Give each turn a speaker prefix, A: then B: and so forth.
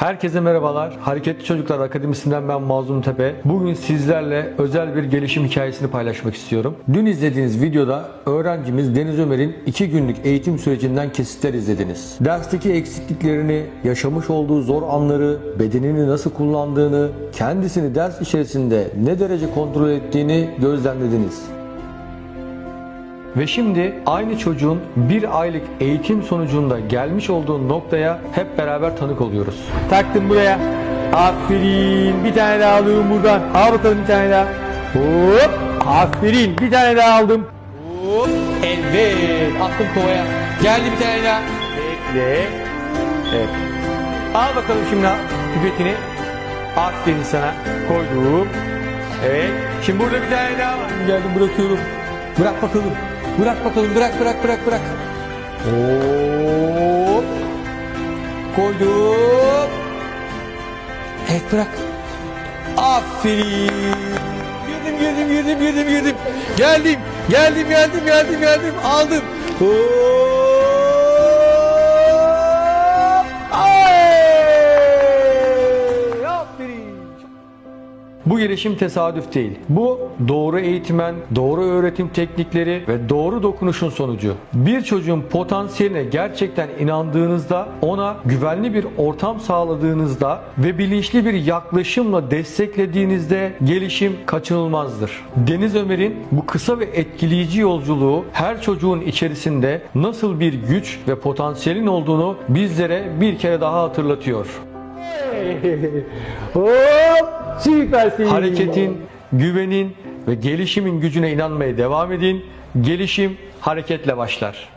A: Herkese merhabalar. Hareketli Çocuklar Akademisi'nden ben Mazlum Tepe. Bugün sizlerle özel bir gelişim hikayesini paylaşmak istiyorum. Dün izlediğiniz videoda öğrencimiz Deniz Ömer'in 2 günlük eğitim sürecinden kesitler izlediniz. Dersteki eksikliklerini, yaşamış olduğu zor anları, bedenini nasıl kullandığını, kendisini ders içerisinde ne derece kontrol ettiğini gözlemlediniz. Ve şimdi aynı çocuğun bir aylık eğitim sonucunda gelmiş olduğu noktaya hep beraber tanık oluyoruz. Taktım buraya. Aferin. Bir tane daha alıyorum buradan. Al bakalım bir tane daha. Hop. Aferin. Bir tane daha aldım. Hop. Evet. Attım kovaya. Geldi bir tane daha. Bekle. Evet. Al bakalım şimdi pipetini. Aferin sana. Koydum. Evet. Şimdi burada bir tane daha var. Geldim bırakıyorum. Bırak bakalım. Bırak bakalım. Bırak bırak bırak bırak. Hop. Koydum. Evet bırak. Aferin. Girdim girdim girdim girdim girdim. Geldim. Geldim geldim geldim geldim. Aldım. Hop. Bu gelişim tesadüf değil. Bu doğru eğitmen, doğru öğretim teknikleri ve doğru dokunuşun sonucu. Bir çocuğun potansiyeline gerçekten inandığınızda, ona güvenli bir ortam sağladığınızda ve bilinçli bir yaklaşımla desteklediğinizde gelişim kaçınılmazdır. Deniz Ömer'in bu kısa ve etkileyici yolculuğu her çocuğun içerisinde nasıl bir güç ve potansiyelin olduğunu bizlere bir kere daha hatırlatıyor.
B: Hop süpersin.
A: Hareketin, güvenin ve gelişimin gücüne inanmaya devam edin. Gelişim hareketle başlar.